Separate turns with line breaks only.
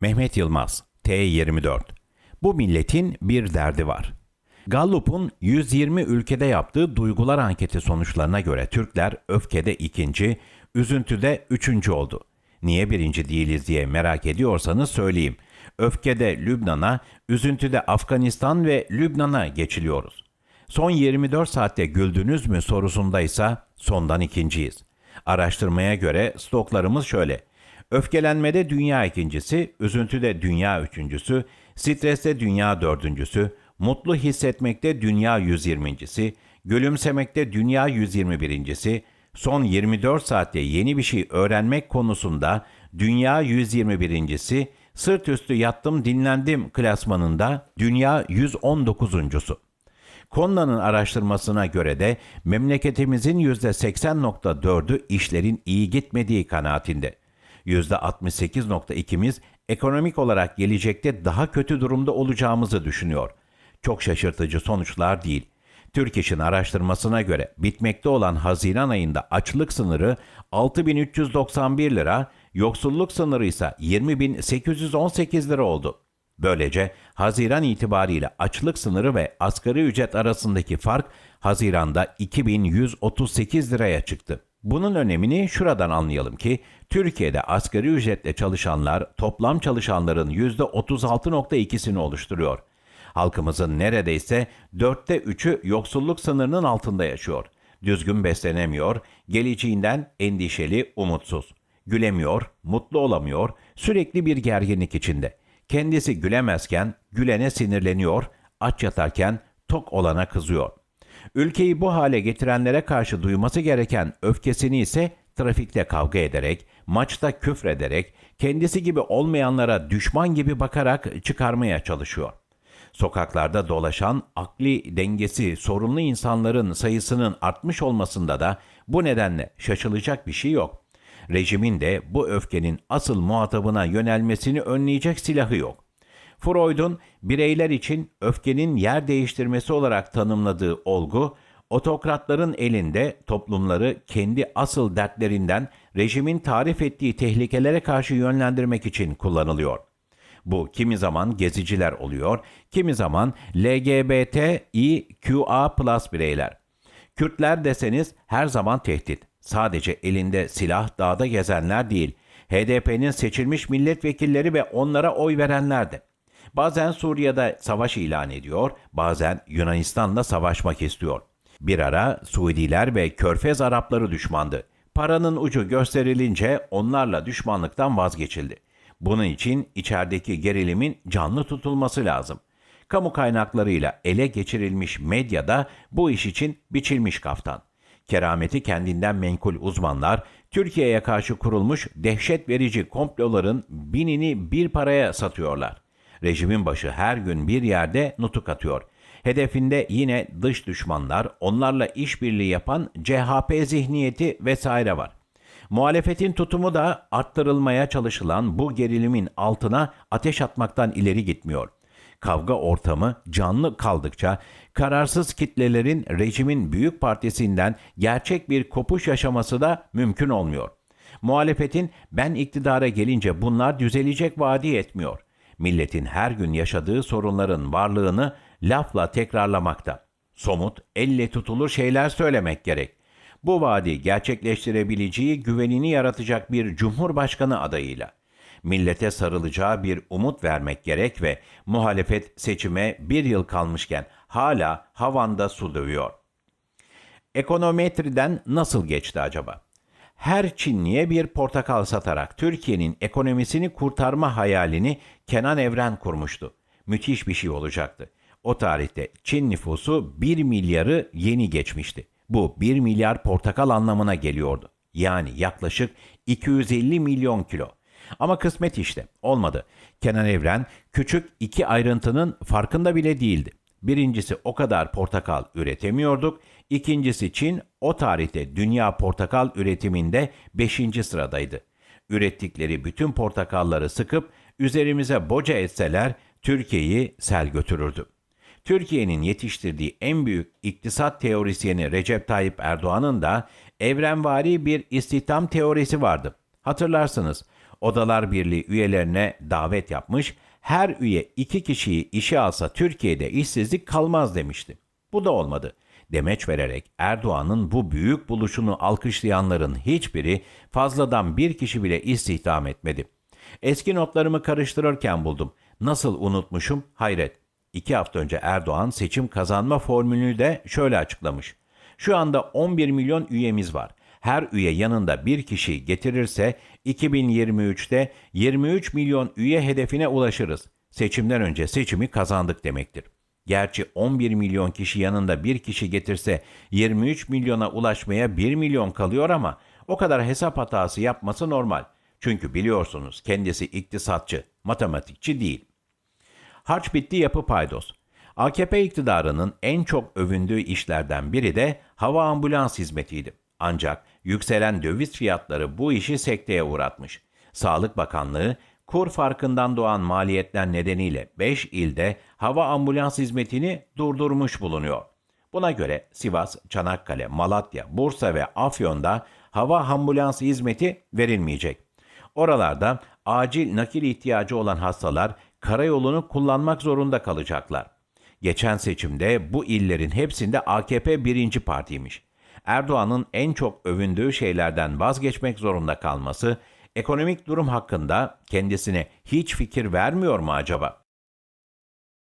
Mehmet Yılmaz, T24. Bu milletin bir derdi var. Gallup'un 120 ülkede yaptığı duygular anketi sonuçlarına göre Türkler öfkede ikinci, üzüntüde üçüncü oldu. Niye birinci değiliz diye merak ediyorsanız söyleyeyim. Öfkede Lübnan'a, üzüntüde Afganistan ve Lübnan'a geçiliyoruz. Son 24 saatte güldünüz mü sorusundaysa sondan ikinciyiz. Araştırmaya göre stoklarımız şöyle. Öfkelenmede dünya ikincisi, üzüntüde dünya üçüncüsü, streste dünya dördüncüsü, mutlu hissetmekte dünya 120.si, gülümsemekte dünya 121.si, son 24 saatte yeni bir şey öğrenmek konusunda dünya 121.si, sırt üstü yattım dinlendim klasmanında dünya 119.sü. Konna'nın araştırmasına göre de memleketimizin %80.4'ü işlerin iyi gitmediği kanaatinde. %68.2'miz ekonomik olarak gelecekte daha kötü durumda olacağımızı düşünüyor. Çok şaşırtıcı sonuçlar değil. Türk İş'in araştırmasına göre bitmekte olan Haziran ayında açlık sınırı 6391 lira, yoksulluk sınırı ise 20818 lira oldu. Böylece Haziran itibariyle açlık sınırı ve asgari ücret arasındaki fark Haziran'da 2138 liraya çıktı. Bunun önemini şuradan anlayalım ki Türkiye'de asgari ücretle çalışanlar toplam çalışanların %36.2'sini oluşturuyor. Halkımızın neredeyse dörtte üçü yoksulluk sınırının altında yaşıyor. Düzgün beslenemiyor, geleceğinden endişeli, umutsuz. Gülemiyor, mutlu olamıyor, sürekli bir gerginlik içinde. Kendisi gülemezken gülene sinirleniyor, aç yatarken tok olana kızıyor. Ülkeyi bu hale getirenlere karşı duyması gereken öfkesini ise trafikte kavga ederek, maçta küfrederek, kendisi gibi olmayanlara düşman gibi bakarak çıkarmaya çalışıyor. Sokaklarda dolaşan akli dengesi sorunlu insanların sayısının artmış olmasında da bu nedenle şaşılacak bir şey yok. Rejimin de bu öfkenin asıl muhatabına yönelmesini önleyecek silahı yok. Freud'un bireyler için öfkenin yer değiştirmesi olarak tanımladığı olgu, otokratların elinde toplumları kendi asıl dertlerinden rejimin tarif ettiği tehlikelere karşı yönlendirmek için kullanılıyor. Bu kimi zaman geziciler oluyor, kimi zaman LGBTİQA plus bireyler. Kürtler deseniz her zaman tehdit. Sadece elinde silah dağda gezenler değil, HDP'nin seçilmiş milletvekilleri ve onlara oy verenler de. Bazen Suriye'de savaş ilan ediyor, bazen Yunanistan'la savaşmak istiyor. Bir ara Suudiler ve Körfez Arapları düşmandı. Paranın ucu gösterilince onlarla düşmanlıktan vazgeçildi. Bunun için içerideki gerilimin canlı tutulması lazım. Kamu kaynaklarıyla ele geçirilmiş medyada bu iş için biçilmiş kaftan. Kerameti kendinden menkul uzmanlar, Türkiye'ye karşı kurulmuş dehşet verici komploların binini bir paraya satıyorlar. Rejimin başı her gün bir yerde nutuk atıyor. Hedefinde yine dış düşmanlar, onlarla işbirliği yapan CHP zihniyeti vesaire var. Muhalefetin tutumu da arttırılmaya çalışılan bu gerilimin altına ateş atmaktan ileri gitmiyor. Kavga ortamı canlı kaldıkça kararsız kitlelerin rejimin büyük partisinden gerçek bir kopuş yaşaması da mümkün olmuyor. Muhalefetin ben iktidara gelince bunlar düzelecek vaadi etmiyor. Milletin her gün yaşadığı sorunların varlığını lafla tekrarlamakta. Somut, elle tutulur şeyler söylemek gerek. Bu vaadi gerçekleştirebileceği güvenini yaratacak bir cumhurbaşkanı adayıyla millete sarılacağı bir umut vermek gerek ve muhalefet seçime bir yıl kalmışken hala havanda su dövüyor. Ekonometriden nasıl geçti acaba? Her Çinliye bir portakal satarak Türkiye'nin ekonomisini kurtarma hayalini Kenan Evren kurmuştu. Müthiş bir şey olacaktı. O tarihte Çin nüfusu 1 milyarı yeni geçmişti. Bu 1 milyar portakal anlamına geliyordu. Yani yaklaşık 250 milyon kilo. Ama kısmet işte olmadı. Kenan Evren küçük iki ayrıntının farkında bile değildi. Birincisi o kadar portakal üretemiyorduk. İkincisi Çin o tarihte dünya portakal üretiminde 5. sıradaydı. Ürettikleri bütün portakalları sıkıp üzerimize boca etseler Türkiye'yi sel götürürdü. Türkiye'nin yetiştirdiği en büyük iktisat teorisyeni Recep Tayyip Erdoğan'ın da evrenvari bir istihdam teorisi vardı. Hatırlarsınız Odalar Birliği üyelerine davet yapmış, her üye iki kişiyi işe alsa Türkiye'de işsizlik kalmaz demişti. Bu da olmadı. Demeç vererek Erdoğan'ın bu büyük buluşunu alkışlayanların hiçbiri fazladan bir kişi bile istihdam etmedi. Eski notlarımı karıştırırken buldum. Nasıl unutmuşum? Hayret. İki hafta önce Erdoğan seçim kazanma formülünü de şöyle açıklamış. Şu anda 11 milyon üyemiz var. Her üye yanında bir kişi getirirse 2023'te 23 milyon üye hedefine ulaşırız. Seçimden önce seçimi kazandık demektir. Gerçi 11 milyon kişi yanında bir kişi getirse 23 milyona ulaşmaya 1 milyon kalıyor ama o kadar hesap hatası yapması normal. Çünkü biliyorsunuz kendisi iktisatçı, matematikçi değil. Harç bitti yapı paydos. AKP iktidarının en çok övündüğü işlerden biri de hava ambulans hizmetiydi. Ancak yükselen döviz fiyatları bu işi sekteye uğratmış. Sağlık Bakanlığı kur farkından doğan maliyetler nedeniyle 5 ilde hava ambulans hizmetini durdurmuş bulunuyor. Buna göre Sivas, Çanakkale, Malatya, Bursa ve Afyon'da hava ambulans hizmeti verilmeyecek. Oralarda acil nakil ihtiyacı olan hastalar karayolunu kullanmak zorunda kalacaklar. Geçen seçimde bu illerin hepsinde AKP birinci partiymiş. Erdoğan'ın en çok övündüğü şeylerden vazgeçmek zorunda kalması ekonomik durum hakkında kendisine hiç fikir vermiyor mu acaba?